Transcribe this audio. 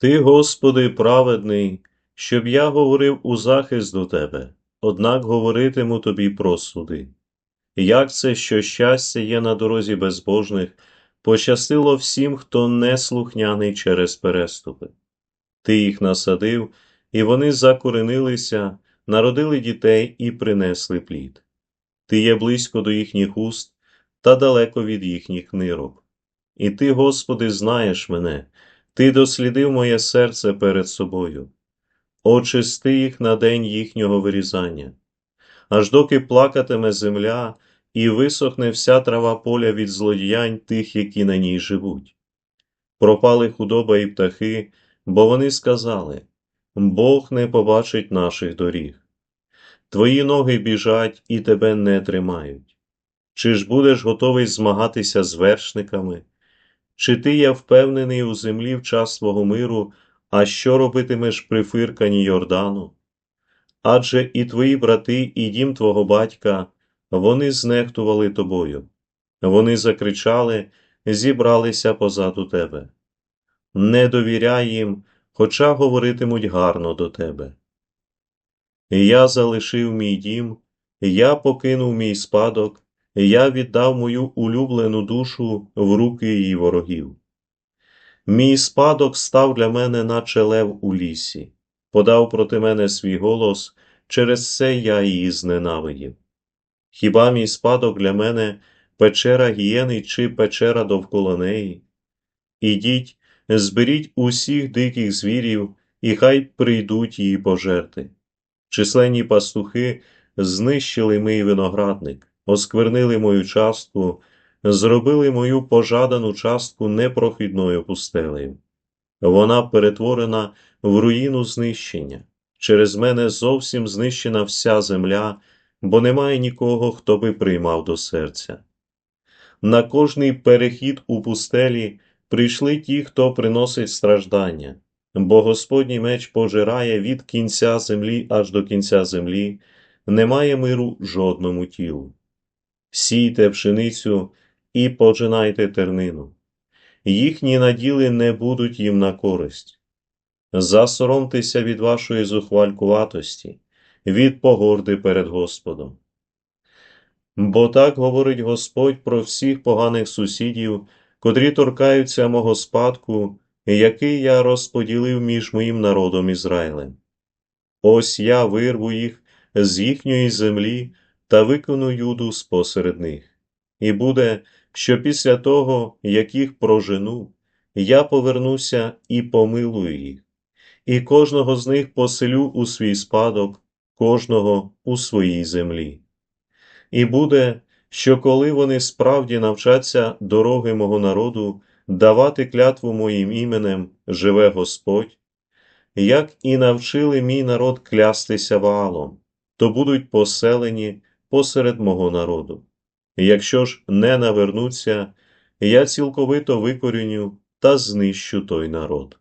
Ти, Господи, праведний, щоб я говорив у захист до Тебе, однак говоритиму Тобі про суди. Як це, що щастя є на дорозі безбожних, пощастило всім, хто не слухняний через переступи. Ти їх насадив, і вони закоренилися, народили дітей і принесли плід. Ти є близько до їхніх уст та далеко від їхніх нирок. І ти, Господи, знаєш мене, ти дослідив моє серце перед собою. Очисти їх на день їхнього вирізання, аж доки плакатиме земля і висохне вся трава поля від злодіянь тих, які на ній живуть. Пропали худоба і птахи, бо вони сказали Бог не побачить наших доріг. Твої ноги біжать і тебе не тримають. Чи ж будеш готовий змагатися з вершниками? Чи ти є впевнений у землі в час свого миру, а що робитимеш при фирканні Йордану? Адже і твої брати, і дім твого батька, вони знехтували тобою. Вони закричали, зібралися позаду тебе. Не довіряй їм, хоча говоритимуть гарно до тебе. Я залишив мій дім, я покинув мій спадок, я віддав мою улюблену душу в руки її ворогів. Мій спадок став для мене, наче лев у лісі, подав проти мене свій голос, через це я її зненавидів. Хіба мій спадок для мене печера гієни чи печера довкола неї? Ідіть, зберіть усіх диких звірів, і хай прийдуть її пожерти. Численні пастухи знищили мій виноградник, осквернили мою частку, зробили мою пожадану частку непрохідною пустелею. Вона перетворена в руїну знищення. Через мене зовсім знищена вся земля, бо немає нікого, хто би приймав до серця. На кожний перехід у пустелі прийшли ті, хто приносить страждання, бо Господній меч пожирає від кінця землі аж до кінця землі, немає миру жодному тілу. Сійте пшеницю і пожинайте тернину. Їхні наділи не будуть їм на користь. Засоромтеся від вашої зухвалькуватості, від погорди перед Господом. Бо так говорить Господь про всіх поганих сусідів, котрі торкаються мого спадку, який я розподілив між моїм народом Ізраїлем. Ось я вирву їх з їхньої землі та викону юду спосеред них. І буде, що після того, як їх прожену, я повернуся і помилую їх, і кожного з них поселю у свій спадок, кожного у своїй землі. І буде, що коли вони справді навчаться дороги мого народу, давати клятву моїм іменем живе Господь, як і навчили мій народ клястися Ваалом, то будуть поселені посеред мого народу. Якщо ж не навернуться, я цілковито викоріню та знищу той народ.